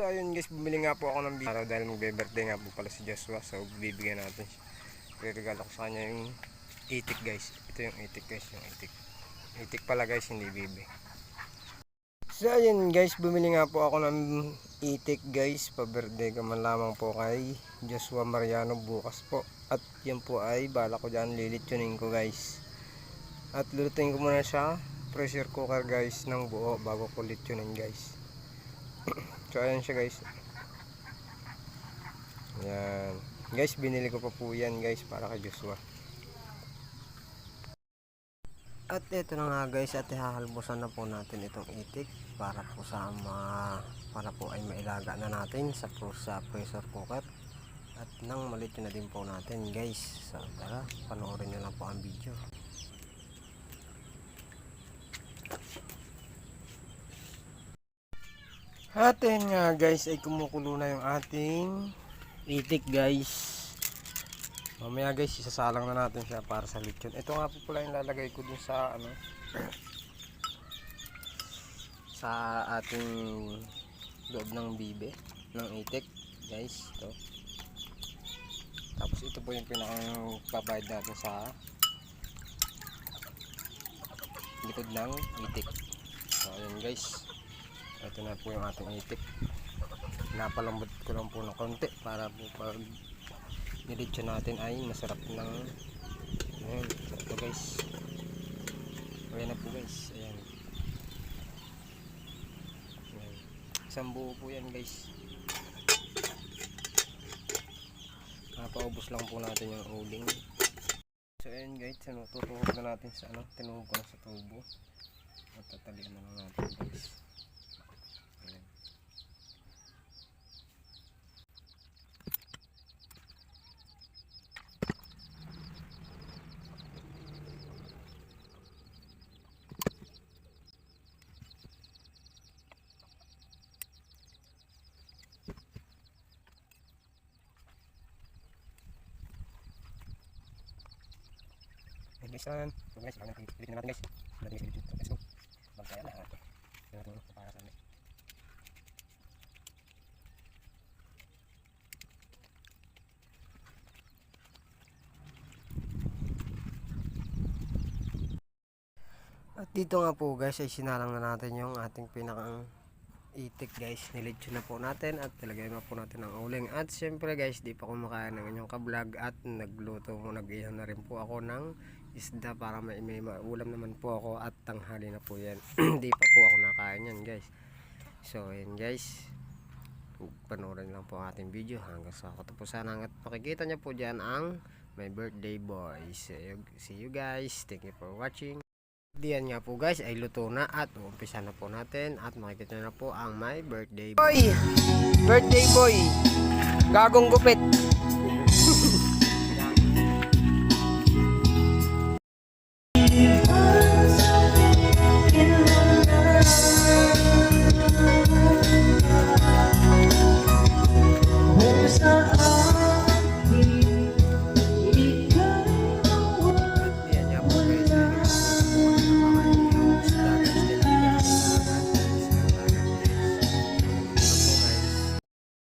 So ayun guys, bumili nga po ako ng araw dahil magbe-birthday nga po pala si Joshua. So bibigyan natin siya. Regalo ko sa kanya yung itik guys. Ito yung itik guys, yung itik. Itik pala guys, hindi bibi. So ayun guys, bumili nga po ako ng itik guys. Pa-birthday ko man lamang po kay Joshua Mariano bukas po. At yan po ay bala ko dyan lilitunin ko guys. At lulutuin ko muna siya pressure cooker guys ng buo bago ko litunin guys. so ayan siya guys. Yan. Guys, binili ko pa po yan guys para kay Joshua. At ito na nga guys, at hahalbusan na po natin itong itik para po sa ma para po ay mailaga na natin sa sa pressure cooker. At nang malit na din po natin guys. So tara, panoorin nyo lang po ang video. Atin nga guys ay kumukulo na yung ating itik guys. Mamaya guys, isasalang na natin siya para sa lechon. Ito nga po pala yung lalagay ko dun sa ano sa ating loob ng bibe ng itik guys. Ito. Tapos ito po yung pinakang babayad natin sa likod ng itik. So ayan guys. Ito na po yung ating itik. Napalambot ko lang po ng konti para po pag nilitsyo natin ay masarap ng. So ito guys. Ayan na po guys. Ayan. ayan. Isang buo po yan guys. Napaubos lang po natin yung uling. So ayan guys, ano, tutuhog na natin sa ano, tinuhog ko na sa tubo. At tatalian na lang natin guys. Ayan. Ayan guys, yan. So guys, bagay natin, pilitin na natin guys. Natin guys, pilitin. Let's go. Bagay lahat. Yan natin para sa amin. At dito nga po guys ay sinalang na natin yung ating pinakang itik guys nilitsyo na po natin at talagay na po natin ang uling at syempre guys di pa kumakain ng inyong kablog at nagluto mo nag na rin po ako ng isda para may, may ulam naman po ako at tanghali na po yan. Di pa po ako nakain yan guys. So yan guys. Panoorin lang po ang ating video hanggang sa katapusan. At makikita nyo po dyan ang my birthday boy. See you, see you guys. Thank you for watching. Diyan nga po guys ay luto na at uumpisa na po natin at makikita na po ang my birthday boy. Birthday boy. Gagong gupit.